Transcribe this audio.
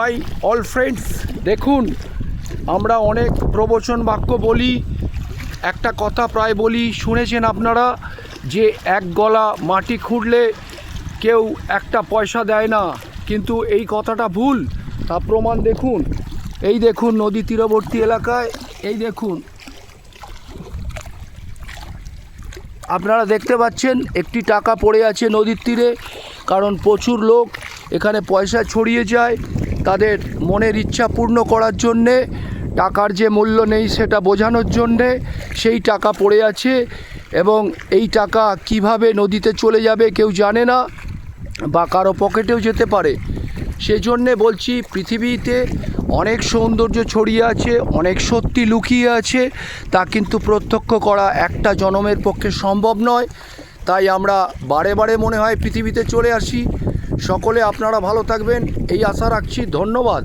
My all friends, দেখুন, আমরা অনেক প্রবচন বাক্য বলি, একটা কথা প্রায় বলি, শুনেছেন আপনারা, যে এক গলা মাটি খুঁড়লে কেউ একটা পয়সা দেয় না, কিন্তু এই কথাটা ভুল, তা প্রমাণ দেখুন, এই দেখুন নদী তীরবর্তী এলাকায়, এই দেখুন। আপনারা দেখতে পাচ্ছেন, একটি টাকা পড়ে আছে নদীর তীরে, কারণ প্রচুর লোক এখানে পয়সা ছড়িয়ে যায় তাদের মনের ইচ্ছা পূর্ণ করার জন্যে, টাকার যে মূল্য নেই সেটা বোঝানোর জন্যে সেই টাকা পড়ে আছে এবং এই টাকা কীভাবে নদীতে চলে যাবে কেউ জানে না বা কারও পকেটেও যেতে পারে। সেজন্যে বলছি, পৃথিবীতে অনেক সৌন্দর্য ছড়িয়ে আছে, অনেক সত্যি লুকিয়ে আছে, তা কিন্তু প্রত্যক্ষ করা একটা জনমের পক্ষে সম্ভব নয়। তাই আমরা বারে বারে মনে হয় পৃথিবীতে চলে আসি। সকলে আপনারা ভালো থাকবেন এই আশা রাখছি ধন্যবাদ।